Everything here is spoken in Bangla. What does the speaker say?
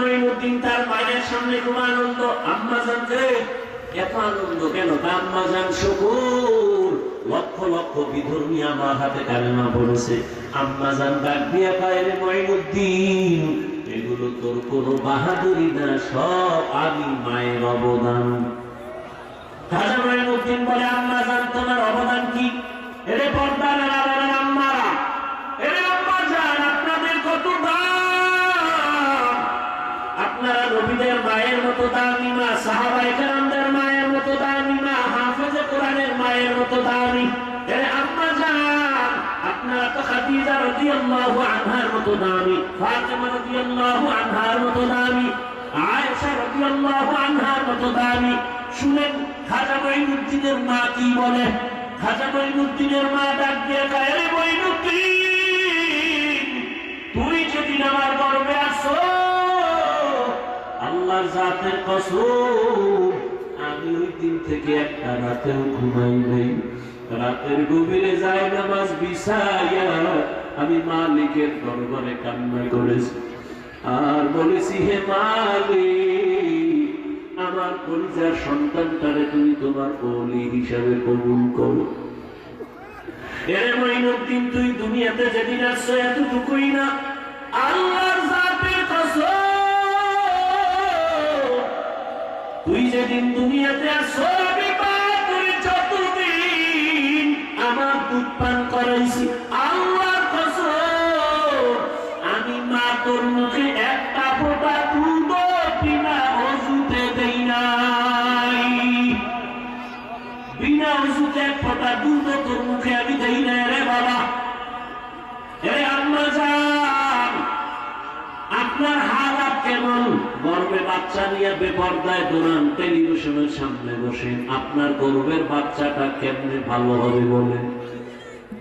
মঈনুদ্দিন তার মায়ের সামনে আনন্দ। আম্মা জানতে এত আনন্দ কেন? আম্মা জান লক্ষ লক্ষ বিধর্মী আমার হাতে কালেমা পড়েছে। আম্মা জান ডাক পায় এগুলো তোর কোনো বাহাদুরি না, সব আমি মায়ের অবদান। খাজা মঈনুদ্দিন বলে, আম্মা জান তোমার অবদান কি? এরে পর্দা, নারা দামি মা মা কি বলে? খাজা মঈনুদ্দিনের মা ডাক দিয়ে মঈনুদ্দিন! আল্লাহর জাতের কসম। আমি ওই দিন থেকে একটা রাতেও ঘুমাই নাই। রাতের গভীরে যাই নামাজ বিছাইয়া আমি মালিকের দরবারে কান্না করেছি। আর বলেছি, হে মালিক, আমার পরিচার সন্তানটারে তুমি তোমার অলি হিসাবে কবুল করো। এরে মঈনুদ্দিন, তুই দুনিয়াতে যেদিন আসছো এতটুকুই না। আল্লাহর তুই যেদিন দুনিয়াতে তুই যতদিন আমার দুধ পান করাইছি। আমি মা তোর মুখে একটা ফোঁটা বিনা অজুতে দেই দুধ তোর মুখে বাচ্চা নিয়ে বেপর্দায় দৌড়ান টেলিভিশনের সামনে বসে আপনার গর্বের বাচ্চাটা কেমনে ভালো হবে বলে